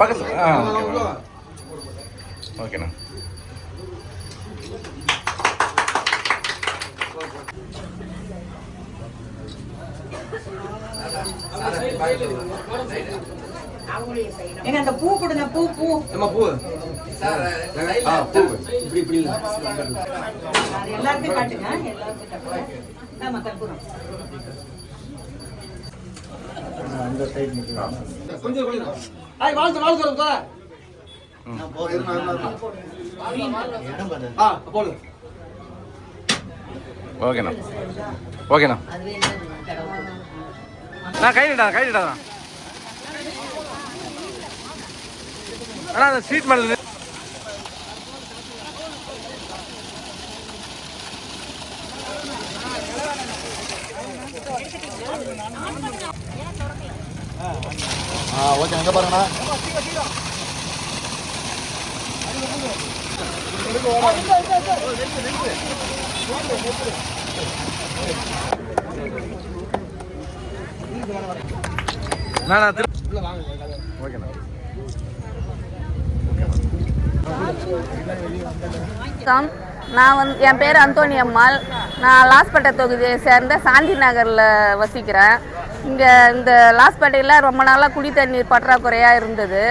பக்கத்தில். ஆ ஓகே ஓகேண்ணா ஏங்க அந்த பூ கொடுங்க பூ பூ. நம்ம பூ? ஆ பூ. இப்படி இப்படி எல்லாருக்கும் காட்டுங்க எல்லாருக்கும் காட்டுங்க. ஆமா கற்பூரம் கொஞ்சம் கொஞ்சம். ஆய் வாழ்த்து வாழ்த்து வரும் சார் ஆ போடு. ஓகேண்ணா. ஓகேண்ணா. நான் அண்ணா அந்த சீட் மேலே ஆ ஓகே அங்கே பாருங்கண்ணா. நான் நான் திரு ஓகேண்ணா வணக்கம் நான் வந்து என் பேர் அந்தோணி அம்மாள். நான் லாஸ்பேட்டை தொகுதியை சேர்ந்த சாந்தி நகரில் வசிக்கிறேன். இங்கே இந்த லாஸ்பேட்டையில் ரொம்ப நாளாக குடி தண்ணீர் பற்றாக்குறையாக இருந்தது.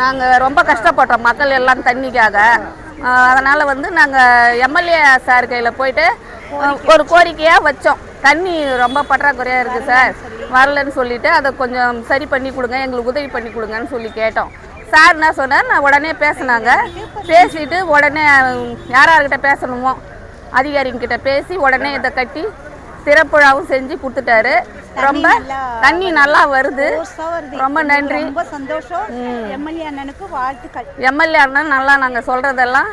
நாங்கள் ரொம்ப கஷ்டப்பட்டோம். மக்கள் எல்லாம் தண்ணிக்காக. அதனால் வந்து நாங்கள் எம்எல்ஏ சார் கையில் போயிட்டு ஒரு கோரிக்கையாக வச்சோம். தண்ணி ரொம்ப பற்றாக்குறையாக இருக்குது சார். வரலன்னு சொல்லிட்டு அதை கொஞ்சம் சரி பண்ணி கொடுங்க எங்களுக்கு உதவி பண்ணி கொடுங்கன்னு சொல்லி கேட்டோம். சார் என்ன சொன்னார் நான் உடனே பேசினாங்க. பேசிட்டு உடனே யார் யார்கிட்ட பேசணுமோ அதிகாரிங்கிட்ட பேசி உடனே இதை கட்டி திறப்புழாவும் செஞ்சு கொடுத்துட்டாரு. ரொம்ப தண்ணி நல்லா வருது. ரொம்ப நன்றி. ரொம்ப சந்தோஷம். எம்எல்ஏ அண்ணனுக்கு வாழ்த்துக்கள். எம்எல்ஏ அண்ணன் நல்லா நாங்கள் சொல்றதெல்லாம்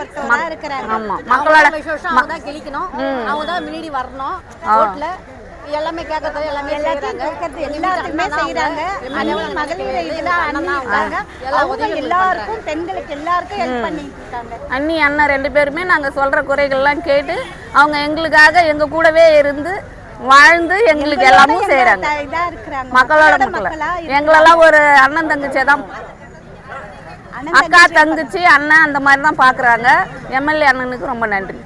ஒருத்தவரா இருக்கிறாங்க. ஆமாம் மக்களோட அவங்க தான் கிழிக்கணும். அவங்க தான் முன்னாடி வரணும். எல்லாமே கேட்கறது எல்லாமே எல்லாத்தையும் கேட்கறது எல்லாத்துக்குமே செய்யறாங்க அண்ணி மகளிர் அண்ணி உதவியும் எல்லாருக்கும் பெண்களுக்கு எல்லாருக்கும் ஹெல்ப் பண்ணிட்டு இருக்காங்க. அண்ணி அண்ணன் ரெண்டு பேருமே நாங்கள் சொல்கிற குறைகள்லாம் கேட்டு அவங்க எங்களுக்காக எங்கள் கூடவே இருந்து வாழ்ந்து எங்களுக்கு எல்லாமும் இருக்கிறாங்க. மக்களோட மக்களா? எங்களெல்லாம் ஒரு அண்ணன் தங்கச்சியை தான் அக்கா தங்கச்சி அண்ணன் அந்த மாதிரி தான் பார்க்குறாங்க எம்எல்ஏ அண்ணனுக்கு ரொம்ப நன்றி.